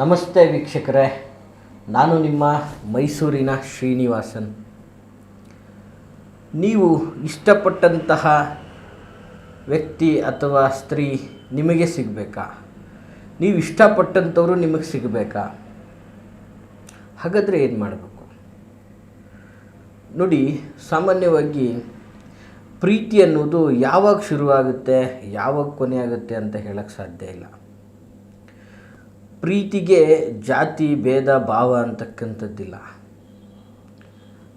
ನಮಸ್ತೆ ವೀಕ್ಷಕರೇ, ನಾನು ನಿಮ್ಮ ಮೈಸೂರಿನ ಶ್ರೀನಿವಾಸನ್. ನೀವು ಇಷ್ಟಪಟ್ಟಂತಹ ವ್ಯಕ್ತಿ ಅಥವಾ ಸ್ತ್ರೀ ನಿಮಗೆ ಸಿಗಬೇಕಾ? ನೀವು ಇಷ್ಟಪಟ್ಟಂಥವರು ನಿಮಗೆ ಸಿಗಬೇಕಾ? ಹಾಗಾದರೆ ಏನು ಮಾಡಬೇಕು? ನೋಡಿ, ಸಾಮಾನ್ಯವಾಗಿ ಪ್ರೀತಿ ಅನ್ನೋದು ಯಾವಾಗ ಶುರುವಾಗುತ್ತೆ, ಯಾವಾಗ ಕೊನೆಯಾಗುತ್ತೆ ಅಂತ ಹೇಳಕ್ಕೆ ಸಾಧ್ಯ ಇಲ್ಲ. ಪ್ರೀತಿಗೆ ಜಾತಿ, ಭೇದ, ಭಾವ ಅಂತಕ್ಕಂಥದ್ದಿಲ್ಲ.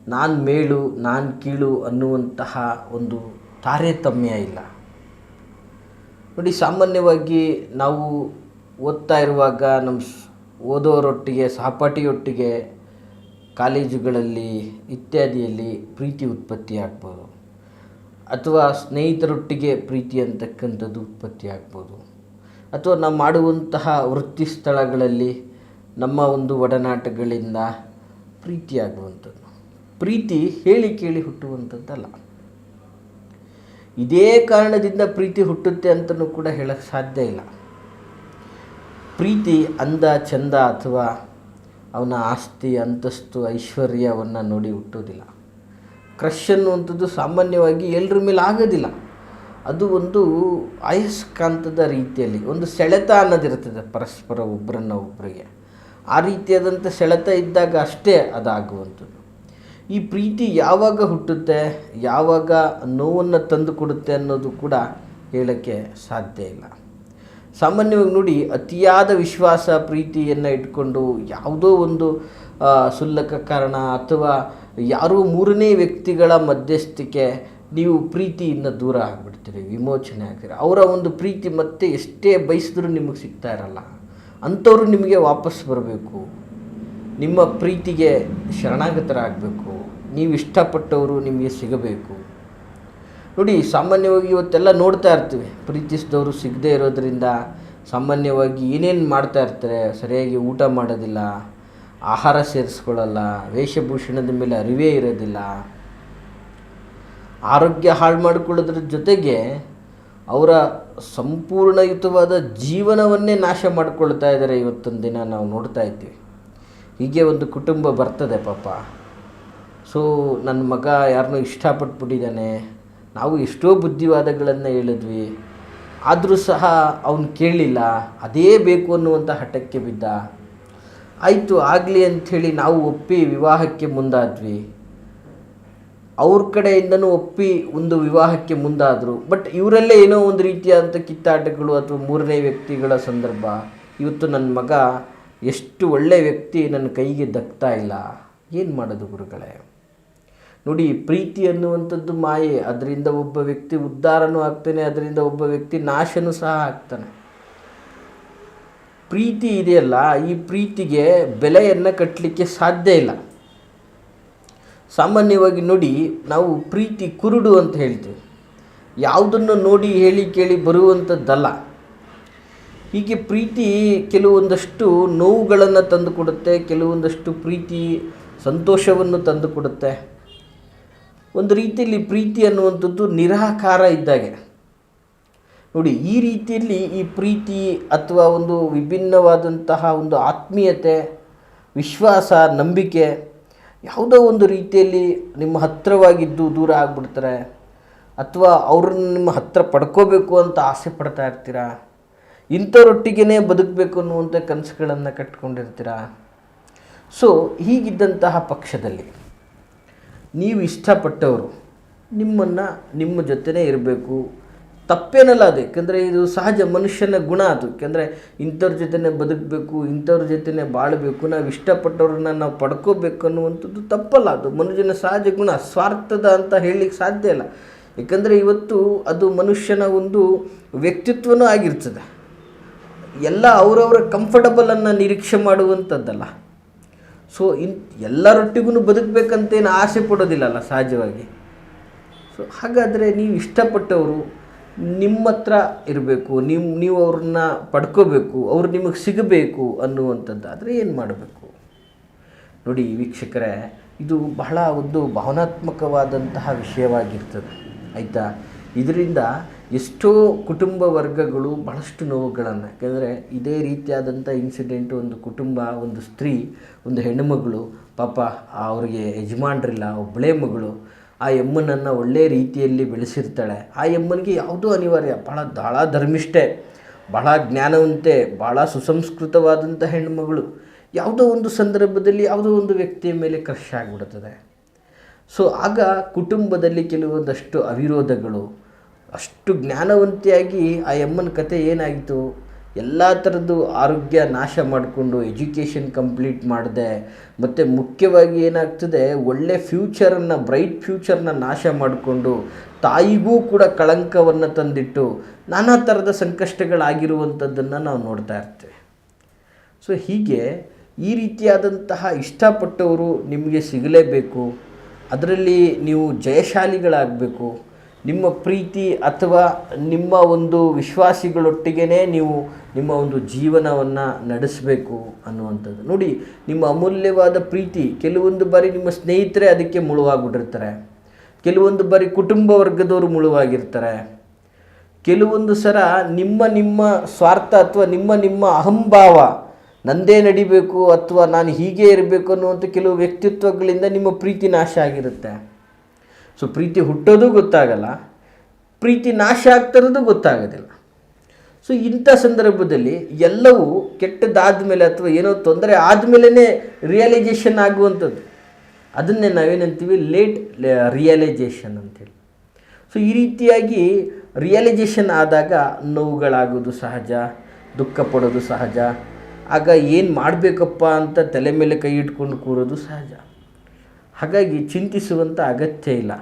ನಾನು ಮೇಲು, ನಾನು ಕೀಳು ಅನ್ನುವಂತಹ ಒಂದು ತಾರತಮ್ಯ ಇಲ್ಲ. ನೋಡಿ, ಸಾಮಾನ್ಯವಾಗಿ ನಾವು ಓದ್ತಾ ಇರುವಾಗ ನಮ್ಮ ಓದೋರೊಟ್ಟಿಗೆ, ಸಹಪಾಠಿಯೊಟ್ಟಿಗೆ ಕಾಲೇಜುಗಳಲ್ಲಿ ಇತ್ಯಾದಿಯಲ್ಲಿ ಪ್ರೀತಿ ಉತ್ಪತ್ತಿ ಆಗ್ಬೋದು. ಅಥವಾ ಸ್ನೇಹಿತರೊಟ್ಟಿಗೆ ಪ್ರೀತಿ ಅಂತಕ್ಕಂಥದ್ದು ಉತ್ಪತ್ತಿ ಆಗ್ಬೋದು. ಅಥವಾ ನಾವು ಮಾಡುವಂತಹ ವೃತ್ತಿ ಸ್ಥಳಗಳಲ್ಲಿ ನಮ್ಮ ಒಂದು ಒಡನಾಟಗಳಿಂದ ಪ್ರೀತಿಯಾಗುವಂಥದ್ದು. ಪ್ರೀತಿ ಹೇಳಿ ಕೇಳಿ ಹುಟ್ಟುವಂಥದ್ದಲ್ಲ. ಇದೇ ಕಾರಣದಿಂದ ಪ್ರೀತಿ ಹುಟ್ಟುತ್ತೆ ಅಂತಲೂ ಕೂಡ ಹೇಳಕ್ಕೆ ಸಾಧ್ಯ ಇಲ್ಲ. ಪ್ರೀತಿ ಅಂದ ಚಂದ ಅಥವಾ ಅವನ ಆಸ್ತಿ, ಅಂತಸ್ತು, ಐಶ್ವರ್ಯವನ್ನು ನೋಡಿ ಹುಟ್ಟೋದಿಲ್ಲ. ಕ್ರಶ್ ಅನ್ನುವಂಥದ್ದು ಸಾಮಾನ್ಯವಾಗಿ ಎಲ್ಲರ ಮೇಲೆ ಆಗೋದಿಲ್ಲ. ಅದು ಒಂದು ಅಯಸ್ಕಾಂತದ ರೀತಿಯಲ್ಲಿ, ಒಂದು ಸೆಳೆತ ಅನ್ನೋದಿರ್ತದೆ ಪರಸ್ಪರ ಒಬ್ಬರನ್ನ ಒಬ್ಬರಿಗೆ ಆ ರೀತಿಯಾದಂಥ ಸೆಳೆತ ಇದ್ದಾಗ ಅಷ್ಟೇ ಅದಾಗುವಂಥದ್ದು. ಈ ಪ್ರೀತಿ ಯಾವಾಗ ಹುಟ್ಟುತ್ತೆ, ಯಾವಾಗ ನೋವನ್ನು ತಂದು ಕೊಡುತ್ತೆ ಅನ್ನೋದು ಕೂಡ ಹೇಳೋಕ್ಕೆ ಸಾಧ್ಯ ಇಲ್ಲ. ಸಾಮಾನ್ಯವಾಗಿ ನೋಡಿ, ಅತಿಯಾದ ವಿಶ್ವಾಸ, ಪ್ರೀತಿಯನ್ನು ಇಟ್ಕೊಂಡು ಯಾವುದೋ ಒಂದು ಸುಲ್ಲಕ ಕಾರಣ ಅಥವಾ ಯಾರೂ ಮೂರನೇ ವ್ಯಕ್ತಿಗಳ ಮಧ್ಯಸ್ಥಿಕೆ ನೀವು ಪ್ರೀತಿಯಿಂದ ದೂರ ಆಗಿಬಿಡ್ತೀರಿ, ವಿಮೋಚನೆ ಆಗ್ತೀರಿ. ಅವರ ಒಂದು ಪ್ರೀತಿ ಮತ್ತೆ ಎಷ್ಟೇ ಬಯಸಿದ್ರೂ ನಿಮಗೆ ಸಿಗ್ತಾ ಇರಲ್ಲ. ಅಂಥವ್ರು ನಿಮಗೆ ವಾಪಸ್ ಬರಬೇಕು. ನಿಮ್ಮ ಪ್ರೀತಿಗೆ ಶರಣಾಗತರಾಗಬೇಕು. ನೀವು ಇಷ್ಟಪಟ್ಟವರು ನಿಮಗೆ ಸಿಗಬೇಕು. ನೋಡಿ, ಸಾಮಾನ್ಯವಾಗಿ ಇವತ್ತೆಲ್ಲ ನೋಡ್ತಾ ಇರ್ತೀವಿ. ಪ್ರೀತಿಸಿದವರು ಸಿಗದೆ ಇರೋದರಿಂದ ಸಾಮಾನ್ಯವಾಗಿ ಏನೇನು ಮಾಡ್ತಾ ಇರ್ತಾರೆ, ಸರಿಯಾಗಿ ಊಟ ಮಾಡೋದಿಲ್ಲ, ಆಹಾರ ಸೇರಿಸ್ಕೊಳ್ಳಲ್ಲ, ವೇಷಭೂಷಣದ ಮೇಲೆ ಅರಿವೇ ಇರೋದಿಲ್ಲ ಆರೋಗ್ಯ ಹಾಳು ಮಾಡಿಕೊಳ್ಳೋದ್ರ ಜೊತೆಗೆ ಅವರ ಸಂಪೂರ್ಣಯುತವಾದ ಜೀವನವನ್ನೇ ನಾಶ ಮಾಡಿಕೊಳ್ತಾ ಇದ್ದಾರೆ ಇವತ್ತೊಂದು ದಿನ ನಾವು ನೋಡ್ತಾ ಇದ್ದೀವಿ. ಹೀಗೆ ಒಂದು ಕುಟುಂಬ ಬರ್ತದೆ ಪಾಪ. ಸೊ ನನ್ನ ಮಗ ಯಾರನ್ನೂ ಇಷ್ಟಪಟ್ಬಿಟ್ಟಿದ್ದಾನೆ. ನಾವು ಎಷ್ಟೋ ಬುದ್ಧಿವಾದಗಳನ್ನು ಹೇಳಿದ್ವಿ. ಆದರೂ ಸಹ ಅವನು ಕೇಳಲಿಲ್ಲ ಅದೇ ಬೇಕು ಅನ್ನುವಂಥ ಹಠಕ್ಕೆ ಬಿದ್ದ. ಆಯಿತು, ಆಗಲಿ ಅಂಥೇಳಿ ನಾವು ಒಪ್ಪಿ ವಿವಾಹಕ್ಕೆ ಮುಂದಾದ್ವಿ. ಅವ್ರ ಕಡೆಯಿಂದನೂ ಒಪ್ಪಿ ಒಂದು ವಿವಾಹಕ್ಕೆ ಮುಂದಾದರು. ಬಟ್ ಇವರಲ್ಲೇ ಏನೋ ಒಂದು ರೀತಿಯಾದಂಥ ಕಿತ್ತಾಟಗಳು ಅಥವಾ ಮೂರನೇ ವ್ಯಕ್ತಿಗಳ ಸಂದರ್ಭ. ಇವತ್ತು ನನ್ನ ಮಗ ಎಷ್ಟು ಒಳ್ಳೆಯ ವ್ಯಕ್ತಿ ನನ್ನ ಕೈಗೆ ದಕ್ತಾ ಇಲ್ಲ. ಏನು ಮಾಡೋದು ಗುರುಗಳೇ? ನೋಡಿ, ಪ್ರೀತಿ ಅನ್ನುವಂಥದ್ದು ಮಾಯೆ. ಅದರಿಂದ ಒಬ್ಬ ವ್ಯಕ್ತಿ ಉದ್ಧಾರನೂ ಆಗ್ತಾನೆ, ಅದರಿಂದ ಒಬ್ಬ ವ್ಯಕ್ತಿ ನಾಶನೂ ಸಹ ಆಗ್ತಾನೆ. ಪ್ರೀತಿ ಇದೆಯಲ್ಲ, ಈ ಪ್ರೀತಿಗೆ ಬೆಲೆಯನ್ನು ಕಟ್ಟಲಿಕ್ಕೆ ಸಾಧ್ಯ ಇಲ್ಲ. ಸಾಮಾನ್ಯವಾಗಿ ನೋಡಿ ನಾವು ಪ್ರೀತಿ ಕುರುಡು ಅಂತ ಹೇಳ್ತೀವಿ. ಯಾವುದನ್ನು ನೋಡಿ ಹೇಳಿ ಕೇಳಿ ಬರುವಂಥದ್ದಲ್ಲ. ಹೀಗೆ ಪ್ರೀತಿ ಕೆಲವೊಂದಷ್ಟು ನೋವುಗಳನ್ನು ತಂದುಕೊಡುತ್ತೆ ಕೆಲವೊಂದಷ್ಟು ಪ್ರೀತಿ ಸಂತೋಷವನ್ನು ತಂದುಕೊಡುತ್ತೆ ಒಂದು ರೀತಿಯಲ್ಲಿ ಪ್ರೀತಿ ಅನ್ನುವಂಥದ್ದು ನಿರಾಕಾರ ಇದ್ದಾಗೆ. ನೋಡಿ, ಈ ರೀತಿಯಲ್ಲಿ ಈ ಪ್ರೀತಿ ಅಥವಾ ಒಂದು ವಿಭಿನ್ನವಾದಂತಹ ಒಂದು ಆತ್ಮೀಯತೆ, ವಿಶ್ವಾಸ, ನಂಬಿಕೆ ಯಾವುದೋ ಒಂದು ರೀತಿಯಲ್ಲಿ ನಿಮ್ಮ ಹತ್ತಿರವಾಗಿದ್ದು ದೂರ ಆಗ್ಬಿಡ್ತಾರೆ, ಅಥವಾ ಅವ್ರನ್ನ ನಿಮ್ಮ ಹತ್ತಿರ ಪಡ್ಕೋಬೇಕು ಅಂತ ಆಸೆ ಪಡ್ತಾ ಇರ್ತೀರಾ? ಇಂಥವ್ರೊಟ್ಟಿಗೆ ಬದುಕಬೇಕು ಅನ್ನುವಂಥ ಕನಸುಗಳನ್ನು ಕಟ್ಕೊಂಡಿರ್ತೀರಾ? ಸೊ ಹೀಗಿದ್ದಂತಹ ಪಕ್ಷದಲ್ಲಿ ನೀವು ಇಷ್ಟಪಟ್ಟವರು ನಿಮ್ಮನ್ನು ನಿಮ್ಮ ಜೊತೆನೇ ಇರಬೇಕು ತಪ್ಪೇನಲ್ಲ ಅದು. ಯಾಕಂದರೆ ಇದು ಸಹಜ ಮನುಷ್ಯನ ಗುಣ ಅದು. ಯಾಕೆಂದರೆ ಇಂಥವ್ರ ಜೊತೆನೇ ಬದುಕಬೇಕು, ಇಂಥವ್ರ ಜೊತೆನೇ ಬಾಳಬೇಕು, ನಾವು ಇಷ್ಟಪಟ್ಟವ್ರನ್ನ ನಾವು ಪಡ್ಕೋಬೇಕು ಅನ್ನುವಂಥದ್ದು ತಪ್ಪಲ್ಲ ಅದು. ಮನುಷ್ಯನ ಸಹಜ ಗುಣ, ಸ್ವಾರ್ಥದ ಅಂತ ಹೇಳಲಿಕ್ಕೆ ಸಾಧ್ಯ ಇಲ್ಲ. ಏಕೆಂದರೆ ಇವತ್ತು ಅದು ಮನುಷ್ಯನ ಒಂದು ವ್ಯಕ್ತಿತ್ವನೂ ಆಗಿರ್ತದೆ. ಎಲ್ಲ ಅವರವರ ಕಂಫರ್ಟಬಲನ್ನು ನಿರೀಕ್ಷೆ ಮಾಡುವಂಥದ್ದಲ್ಲ. ಸೊ ಇನ್ ಎಲ್ಲರೊಟ್ಟಿಗೂ ಬದುಕಬೇಕಂತೇನು ಆಸೆ ಪಡೋದಿಲ್ಲಲ್ಲ ಸಹಜವಾಗಿ. ಸೊ ಹಾಗಾದರೆ ನೀವು ಇಷ್ಟಪಟ್ಟವರು ನಿಮ್ಮ ಹತ್ರ ಇರಬೇಕು ನಿಮ್ಮ ನೀವು ಅವ್ರನ್ನ ಪಡ್ಕೋಬೇಕು, ಅವ್ರು ನಿಮಗೆ ಸಿಗಬೇಕು ಅನ್ನುವಂಥದ್ದಾದರೆ ಏನು ಮಾಡಬೇಕು? ನೋಡಿ ವೀಕ್ಷಕರೇ, ಇದು ಬಹಳ ಒಂದು ಭಾವನಾತ್ಮಕವಾದಂತಹ ವಿಷಯವಾಗಿರ್ತದೆ, ಆಯಿತಾ? ಇದರಿಂದ ಎಷ್ಟೋ ಕುಟುಂಬ ವರ್ಗಗಳು ಬಹಳಷ್ಟು ನೋವುಗಳನ್ನು, ಯಾಕೆಂದರೆ ಇದೇ ರೀತಿಯಾದಂಥ ಇನ್ಸಿಡೆಂಟ್ ಒಂದು ಕುಟುಂಬ, ಒಂದು ಸ್ತ್ರೀ, ಒಂದು ಹೆಣ್ಣುಮಗಳು, ಪಾಪ, ಅವರಿಗೆ ಯಜಮಾನ್ರಿಲ್ಲ ಒಬ್ಬಳೇ ಮಗಳು ಆ ಯಮ್ಮನನ್ನು ಒಳ್ಳೆ ರೀತಿಯಲ್ಲಿ ಬೆಳೆಸಿರ್ತಾಳೆ. ಆ ಯಮ್ಮನಿಗೆ ಯಾವುದೂ ಅನಿವಾರ್ಯ ಭಾಳ ಭಾಳ ಧರ್ಮಿಷ್ಠೆ ಭಾಳ ಜ್ಞಾನವಂತೆ ಭಾಳ ಸುಸಂಸ್ಕೃತವಾದಂಥ ಹೆಣ್ಣುಮಗಳು. ಯಾವುದೋ ಒಂದು ಸಂದರ್ಭದಲ್ಲಿ ಯಾವುದೋ ಒಂದು ವ್ಯಕ್ತಿಯ ಮೇಲೆ ಕ್ರಶ್ ಆಗಿಬಿಡುತ್ತದೆ ಸೊ, ಆಗ ಕುಟುಂಬದಲ್ಲಿ ಕೆಲವೊಂದಷ್ಟು ಅವಿರೋಧಗಳು, ಅಷ್ಟು ಜ್ಞಾನವಂತಿಯಾಗಿ ಆ ಯಮ್ಮನ ಕತೆ ಏನಾಯಿತು? ಎಲ್ಲ ಥರದ್ದು ಆರೋಗ್ಯ ನಾಶ ಮಾಡಿಕೊಂಡು ಎಜುಕೇಷನ್ ಕಂಪ್ಲೀಟ್ ಮಾಡಿದೆ, ಮತ್ತು ಮುಖ್ಯವಾಗಿ ಏನಾಗ್ತದೆ, ಒಳ್ಳೆ ಫ್ಯೂಚರನ್ನು ಬ್ರೈಟ್ ಫ್ಯೂಚರನ್ನ ನಾಶ ಮಾಡಿಕೊಂಡು ತಾಯಿಗೂ ಕೂಡ ಕಳಂಕವನ್ನು ತಂದಿಟ್ಟು ನಾನಾ ಥರದ ಸಂಕಷ್ಟಗಳಾಗಿರುವಂಥದ್ದನ್ನು ನಾವು ನೋಡ್ತಾ ಇರ್ತೇವೆ. ಸೊ ಹೀಗೆ ಈ ರೀತಿಯಾದಂತಹ ಇಷ್ಟಪಟ್ಟವರು ನಿಮಗೆ ಸಿಗಲೇಬೇಕು, ಅದರಲ್ಲಿ ನೀವು ಜಯಶಾಲಿಗಳಾಗಬೇಕು ನಿಮ್ಮ ಪ್ರೀತಿ ಅಥವಾ ನಿಮ್ಮ ಒಂದು ವಿಶ್ವಾಸಿಗಳೊಟ್ಟಿಗೆ ನೀವು ನಿಮ್ಮ ಒಂದು ಜೀವನವನ್ನು ನಡೆಸಬೇಕು ಅನ್ನುವಂಥದ್ದು. ನೋಡಿ, ನಿಮ್ಮ ಅಮೂಲ್ಯವಾದ ಪ್ರೀತಿ ಕೆಲವೊಂದು ಬಾರಿ ನಿಮ್ಮ ಸ್ನೇಹಿತರೆ ಅದಕ್ಕೆ ಮುಳುವಾಗಿಬಿಟ್ಟಿರ್ತಾರೆ. ಕೆಲವೊಂದು ಬಾರಿ ಕುಟುಂಬ ವರ್ಗದವರು ಮುಳುವಾಗಿರ್ತಾರೆ. ಕೆಲವೊಂದು ಸರ ನಿಮ್ಮ ನಿಮ್ಮ ಸ್ವಾರ್ಥ ಅಥವಾ ನಿಮ್ಮ ನಿಮ್ಮ ಅಹಂಭಾವ ನಂದೇ ನಡಿಬೇಕು ಅಥವಾ ನಾನು ಹೀಗೆ ಇರಬೇಕು ಅನ್ನುವಂಥ ಕೆಲವು ವ್ಯಕ್ತಿತ್ವಗಳಿಂದ ನಿಮ್ಮ ಪ್ರೀತಿ ನಾಶ ಆಗಿರುತ್ತೆ. ಸೊ ಪ್ರೀತಿ ಹುಟ್ಟೋದು ಗೊತ್ತಾಗಲ್ಲ, ಪ್ರೀತಿ ನಾಶ ಆಗ್ತಿರೋದು ಗೊತ್ತಾಗೋದಿಲ್ಲ. ಸೊ ಇಂಥ ಸಂದರ್ಭದಲ್ಲಿ ಎಲ್ಲವೂ ಕೆಟ್ಟದಾದ ಮೇಲೆ ಅಥವಾ ಏನೋ ತೊಂದರೆ ಆದಮೇಲೇ ರಿಯಲೈಜೇಷನ್ ಆಗುವಂಥದ್ದು. ಅದನ್ನೇ ನಾವೇನಂತೀವಿ? ಲೇಟ್ ರಿಯಲೈಜೇಷನ್ ಅಂತೇಳಿ ಸೊ ಈ ರೀತಿಯಾಗಿ ರಿಯಲೈಜೇಷನ್ ಆದಾಗ ನೋವುಗಳಾಗೋದು ಸಹಜ, ದುಃಖ ಪಡೋದು ಸಹಜ, ಆಗ ಏನು ಮಾಡಬೇಕಪ್ಪ ಅಂತ ತಲೆ ಮೇಲೆ ಕೈ ಇಟ್ಕೊಂಡು ಕೂರೋದು ಸಹಜ. ಹಾಗಾಗಿ ಚಿಂತಿಸುವಂಥ ಅಗತ್ಯ ಇಲ್ಲ.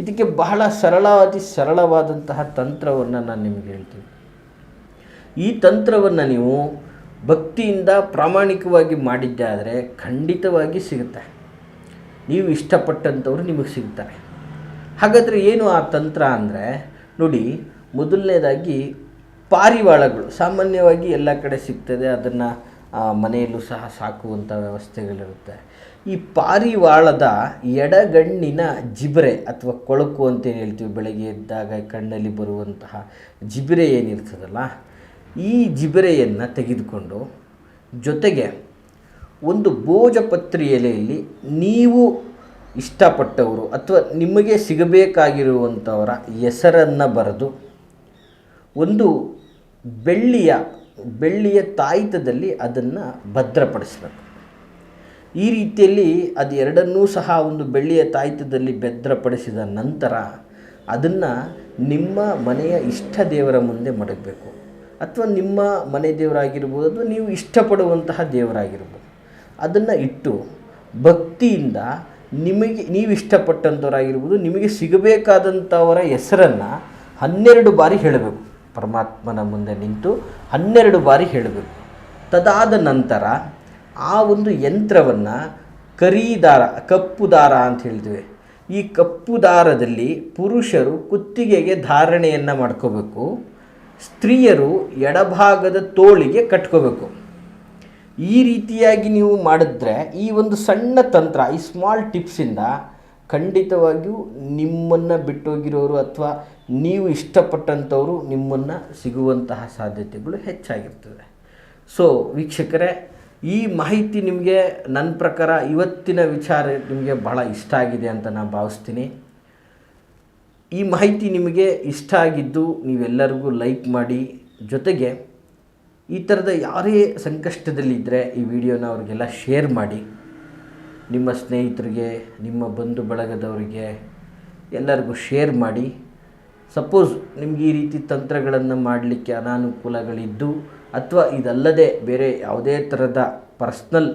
ಇದಕ್ಕೆ ಬಹಳ ಸರಳ ಅತಿ ಸರಳವಾದಂತಹ ತಂತ್ರವನ್ನು ನಾನು ನಿಮಗೆ ಹೇಳ್ತೀನಿ. ಈ ತಂತ್ರವನ್ನು ನೀವು ಭಕ್ತಿಯಿಂದ ಪ್ರಾಮಾಣಿಕವಾಗಿ ಮಾಡಿದ್ದೆ ಆದರೆ ಖಂಡಿತವಾಗಿ ಸಿಗುತ್ತೆ. ನೀವು ಇಷ್ಟಪಟ್ಟಂಥವ್ರು ನಿಮಗೆ ಸಿಗ್ತಾರೆ. ಹಾಗಾದರೆ ಏನು ಆ ತಂತ್ರ ಅಂದರೆ, ನೋಡಿ ಮೊದಲನೇದಾಗಿ ಪಾರಿವಾಳಗಳು. ಸಾಮಾನ್ಯವಾಗಿ ಎಲ್ಲ ಕಡೆ ಸಿಗ್ತದೆ, ಅದನ್ನು ಮನೆಯಲ್ಲೂ ಸಹ ಸಾಕುವಂಥ ವ್ಯವಸ್ಥೆಗಳಿರುತ್ತೆ. ಈ ಪಾರಿವಾಳದ ಎಡಗಣ್ಣಿನ ಜಿಬ್ರೆ ಅಥವಾ ಕೊಳಕು ಅಂತೇನು ಹೇಳ್ತೀವಿ, ಬೆಳಗ್ಗೆ ಎದ್ದಾಗ ಕಣ್ಣಲ್ಲಿ ಬರುವಂತಹ ಜಿಬ್ರೆ ಏನಿರ್ತದಲ್ಲ, ಈ ಜಿಬ್ರೆಯನ್ನು ತೆಗೆದುಕೊಂಡು ಜೊತೆಗೆ ಒಂದು ಭೋಜಪತ್ರಿ ಎಲೆಯಲ್ಲಿ ನೀವು ಇಷ್ಟಪಟ್ಟವರು ಅಥವಾ ನಿಮಗೆ ಸಿಗಬೇಕಾಗಿರುವಂಥವರ ಹೆಸರನ್ನು ಬರೆದು ಒಂದು ಬೆಳ್ಳಿಯ ಬೆಳ್ಳಿಯ ತಾಯಿತದಲ್ಲಿ ಅದನ್ನು ಭದ್ರಪಡಿಸಬೇಕು. ಈ ರೀತಿಯಲ್ಲಿ ಅದು ಎರಡನ್ನೂ ಸಹ ಒಂದು ಬೆಳ್ಳಿಯ ತಾಯಿತದಲ್ಲಿ ಭದ್ರಪಡಿಸಿದ ನಂತರ ಅದನ್ನು ನಿಮ್ಮ ಮನೆಯ ಇಷ್ಟ ದೇವರ ಮುಂದೆ ಮಡಗಬೇಕು. ಅಥವಾ ನಿಮ್ಮ ಮನೆ ದೇವರಾಗಿರ್ಬೋದು ಅಥವಾ ನೀವು ಇಷ್ಟಪಡುವಂತಹ ದೇವರಾಗಿರ್ಬೋದು. ಅದನ್ನು ಇಟ್ಟು ಭಕ್ತಿಯಿಂದ ನಿಮಗೆ, ನೀವು ಇಷ್ಟಪಟ್ಟಂಥವರಾಗಿರ್ಬೋದು ನಿಮಗೆ ಸಿಗಬೇಕಾದಂಥವರ ಹೆಸರನ್ನು ಹನ್ನೆರಡು ಬಾರಿ ಹೇಳಬೇಕು. ಪರಮಾತ್ಮನ ಮುಂದೆ ನಿಂತು ಹನ್ನೆರಡು ಬಾರಿ ಹೇಳಬೇಕು. ತದಾದ ನಂತರ ಆ ಒಂದು ಯಂತ್ರವನ್ನು ಕರಿ ದಾರ ಕಪ್ಪು ದಾರ ಅಂತ ಹೇಳ್ತೀವಿ. ಈ ಕಪ್ಪು ದಾರದಲ್ಲಿ ಪುರುಷರು ಕುತ್ತಿಗೆಗೆ ಧಾರಣೆಯನ್ನು ಮಾಡ್ಕೋಬೇಕು, ಸ್ತ್ರೀಯರು ಎಡಭಾಗದ ತೋಳಿಗೆ ಕಟ್ಕೋಬೇಕು. ಈ ರೀತಿಯಾಗಿ ನೀವು ಮಾಡಿದ್ರೆ ಈ ಒಂದು ಸಣ್ಣ ತಂತ್ರ, ಈ ಸ್ಮಾಲ್ ಟಿಪ್ಸಿಂದ ಖಂಡಿತವಾಗಿಯೂ ನಿಮ್ಮನ್ನು ಬಿಟ್ಟೋಗಿರೋರು ಅಥವಾ ನೀವು ಇಷ್ಟಪಟ್ಟಂಥವರು ನಿಮ್ಮನ್ನು ಸಿಗುವಂತಹ ಸಾಧ್ಯತೆಗಳು ಹೆಚ್ಚಾಗಿರ್ತದೆ ಸೊ ವೀಕ್ಷಕರೇ ಈ ಮಾಹಿತಿ ನಿಮಗೆ ನನ್ನ ಪ್ರಕಾರ ಇವತ್ತಿನ ವಿಚಾರ ನಿಮಗೆ ಬಹಳ ಇಷ್ಟ ಆಗಿದೆ ಅಂತ ನಾನು ಭಾವಿಸ್ತೀನಿ. ಈ ಮಾಹಿತಿ ನಿಮಗೆ ಇಷ್ಟ ಆಗಿದ್ದು ನೀವೆಲ್ಲರಿಗೂ ಲೈಕ್ ಮಾಡಿ. ಜೊತೆಗೆ ಈ ಥರದ ಯಾರೇ ಸಂಕಷ್ಟದಲ್ಲಿದ್ದರೆ ಈ ವಿಡಿಯೋನ ಅವ್ರಿಗೆಲ್ಲ ಶೇರ್ ಮಾಡಿ. ನಿಮ್ಮ ಸ್ನೇಹಿತರಿಗೆ, ನಿಮ್ಮ ಬಂಧು ಬಳಗದವರಿಗೆ ಎಲ್ಲರಿಗೂ ಶೇರ್ ಮಾಡಿ. ಸಪೋಸ್ ನಿಮಗೆ ಈ ರೀತಿ ತಂತ್ರಗಳನ್ನು ಮಾಡಲಿಕ್ಕೆ ಅನಾನುಕೂಲಗಳಿದ್ದು ಅಥವಾ ಇದಲ್ಲದೆ ಬೇರೆ ಯಾವುದೇ ಥರದ ಪರ್ಸ್ನಲ್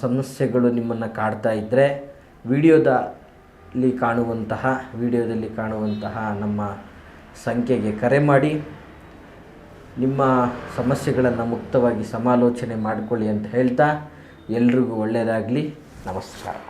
ಸಮಸ್ಯೆಗಳು ನಿಮ್ಮನ್ನು ಕಾಡ್ತಾ ಇದ್ದರೆ ವಿಡಿಯೋದಲ್ಲಿ ಕಾಣುವಂತಹ ವಿಡಿಯೋದಲ್ಲಿ ಕಾಣುವಂತಹ ನಮ್ಮ ಸಂಖ್ಯೆಗೆ ಕರೆ ಮಾಡಿ. ನಿಮ್ಮ ಸಮಸ್ಯೆಗಳನ್ನು ಮುಕ್ತವಾಗಿ ಸಮಾಲೋಚನೆ ಮಾಡಿಕೊಳ್ಳಿ ಅಂತ ಹೇಳ್ತಾ ಎಲ್ರಿಗೂ ಒಳ್ಳೆಯದಾಗಲಿ ನಮಸ್ಕಾರ.